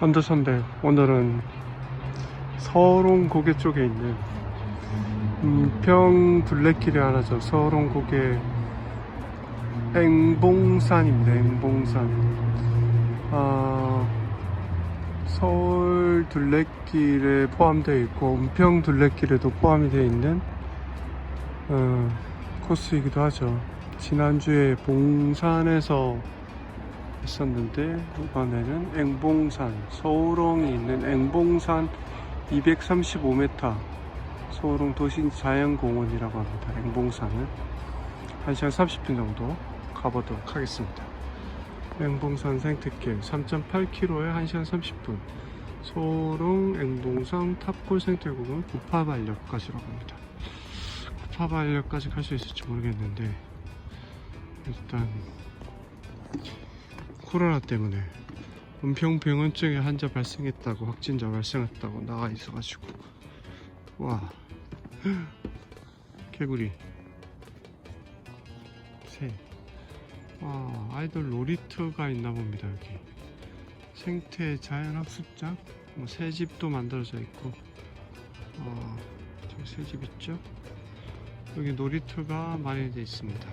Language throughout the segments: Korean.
선두선대. 오늘은 서롱 고개 쪽에 있는 은평 둘레길이 하나 죠 서롱 고개 앵봉산입니다. 앵봉산. 아, 서울 둘레길에 포함되어 있고 은평 둘레길에도 포함이 되어 있는 어, 코스이기도 하죠. 지난주에 봉산에서 했었는데 이번에는 앵봉산 서울홍이 있는 앵봉산 235m 서울홍 도시자연공원이라고 합니다. 앵봉산은 1시간 30분 정도 가보도록 하겠습니다. 앵봉산 생태길 3.8km에 1시간 30분 서울홍 앵봉산 탑골 생태공원 구파발역까지라고 합니다. 구파발역까지 갈 수 있을지 모르겠는데 일단 코로나 때문에 은평병원증에 환자 발생했다고 확진자 발생했다고 나와 있어가지고. 와. 개구리. 새와 아이돌 놀이터가 있나 봅니다 여기. 생태 자연학습장? 뭐 새집도 만들어져 있고. 어, 저기 새집 있죠? 여기 놀이터가 마련되어 있습니다.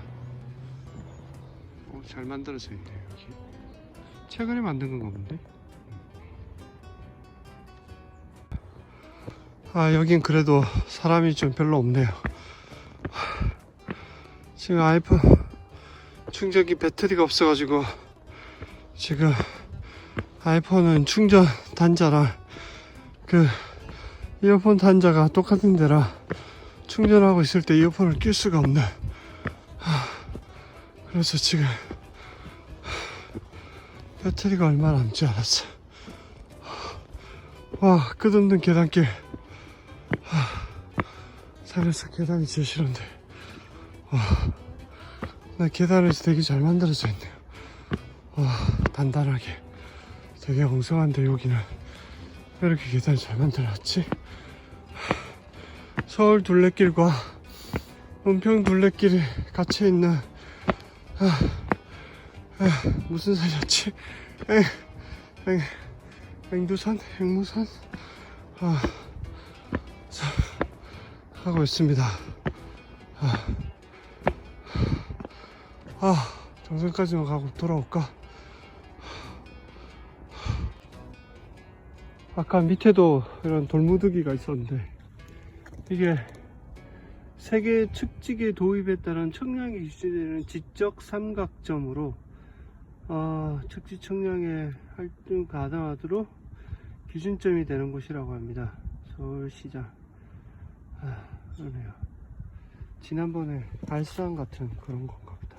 어, 잘 만들어져 있네요 최근에 만든 건가 본데? 아 여긴 그래도 사람이 좀 별로 없네요. 지금 아이폰 충전기 배터리가 없어가지고 지금 아이폰은 충전 단자랑 그 이어폰 단자가 똑같은 데라 충전하고 있을 때 이어폰을 낄 수가 없네. 하, 그래서 지금 배터리가 얼마 남지 않았어. 와, 끝없는 계단길. 하, 산에서 계단이 제일 싫은데. 와, 나 계단에서 되게 잘 만들어져 있네요. 와, 단단하게. 되게 엉성한데, 여기는. 왜 이렇게 계단을 잘 만들었지? 서울 둘레길과 은평 둘레길이 갇혀 있는 아, 아, 무슨 산이었지? 앵, 앵, 앵두산? 앵무산? 아, 자, 하고 있습니다. 아, 아, 정선까지만 가고 돌아올까? 아까 밑에도 이런 돌무더기가 있었는데, 이게 세계 측직의 도입에 따른 청량이 유지되는 지적 삼각점으로 어, 측지 청량의 활동 가능하도록 기준점이 되는 곳이라고 합니다. 서울시장. 아, 그러네요. 지난번에 발산 같은 그런 건가 보다.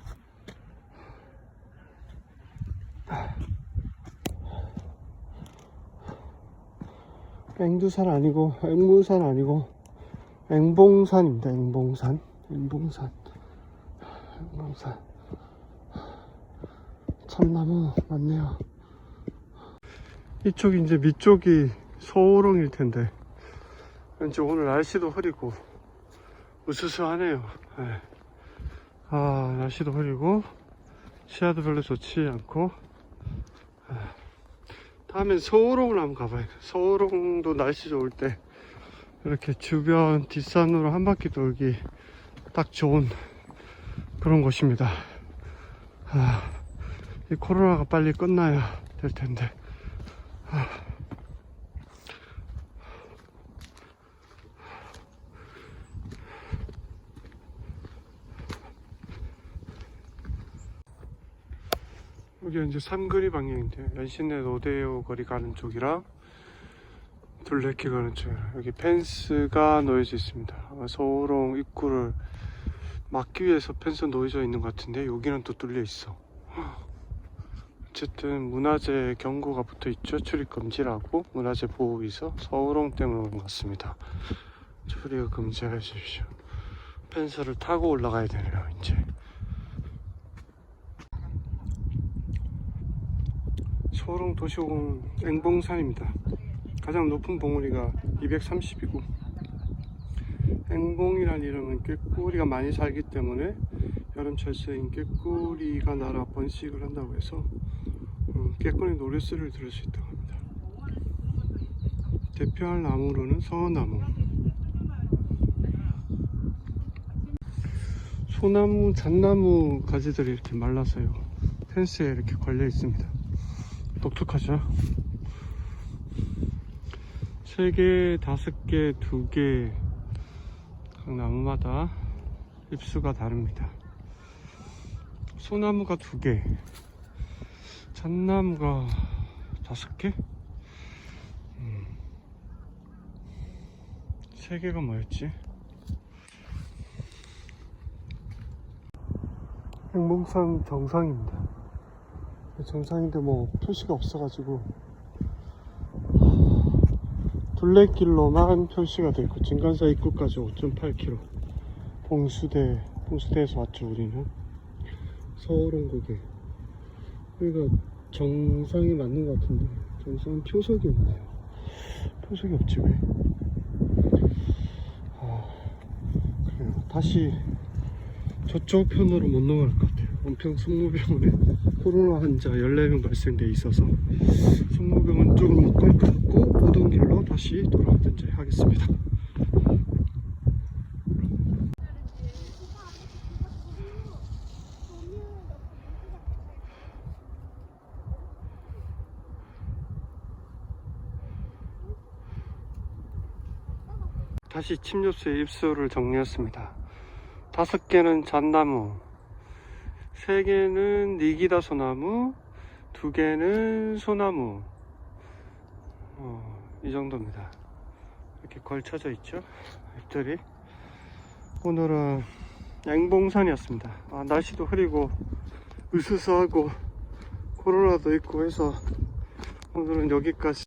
앵두산 아니고, 앵무산 아니고, 앵봉산입니다. 앵봉산. 앵봉산. 앵봉산. 참나무 많네요. 이쪽이 이제 밑쪽이 서울홍일 텐데 왠지 오늘 날씨도 흐리고 우스스하네요. 네. 아 날씨도 흐리고 시야도 별로 좋지 않고 네. 다음엔 서울홍을 한번 가봐요. 서울홍도 날씨 좋을 때 이렇게 주변 뒷산으로 한 바퀴 돌기 딱 좋은 그런 곳입니다. 아, 이 코로나가 빨리 끝나야 될 텐데. 아. 여기 이제 삼거리 방향인데 연신내 로데오 거리 가는 쪽이랑 둘레길 가는 쪽 여기 펜스가 놓여져 있습니다. 아마 서울홍 입구를 막기 위해서 펜스 놓여져 있는 것 같은데 여기는 또 뚫려 있어. 어쨌든 문화재 경고가 붙어 있죠. 출입 금지라고 문화재 보호위서 서울홍 때문에 오는 것 같습니다. 출입 금지해 주십시오. 펜스를 타고 올라가야 되네요. 이제 서울홍 도시공 앵봉산입니다. 가장 높은 봉우리가 230이고 앵봉이란 이름은 꾀꼬리가 많이 살기 때문에 여름철새인 꾀꼬리가 날아 번식을 한다고 해서 음, 꾀꼬리 노랫소리를 들을 수 있다고 합니다. 대표할 나무로는 서나무 소나무, 잣나무 가지들이 이렇게 말라서요 펜스에 이렇게 걸려 있습니다 독특하죠? 세 개, 다섯 개, 두 개, 각 나무마다 잎수가 다릅니다. 소나무가 두 개, 잣나무가 다섯 개, 음. 세 개가 뭐였지? 행봉산 정상입니다. 정상인데 뭐 표시가 없어가지고 둘레길로만 표시가 되어 있고 진간사 입구까지 5.8km 봉수대 봉수대에서 왔죠 우리는 서울 온 거게 여기가 정상이 맞는 것 같은데 정상 표석이 없네요. 표석이 없지 왜? 아, 그래요. 다시 저쪽 편으로 못 넘어갈 것 같아요. 원평 성모병원에 코로나 환자 14명 발생돼 있어서 성모병원 쪽으로 못 갈 것 같고 오던 길로 다시 돌아가든지 하겠습니다 다시 침엽수의 입수를 정리했습니다. 다섯 개는 잣나무 세 개는 니기다 소나무 두 개는 소나무. 어, 이 정도입니다. 이렇게 걸쳐져 있죠? 잎들이. 오늘은 양봉산이었습니다. 아, 날씨도 흐리고 으스스하고 코로나도 있고 해서 오늘은 여기까지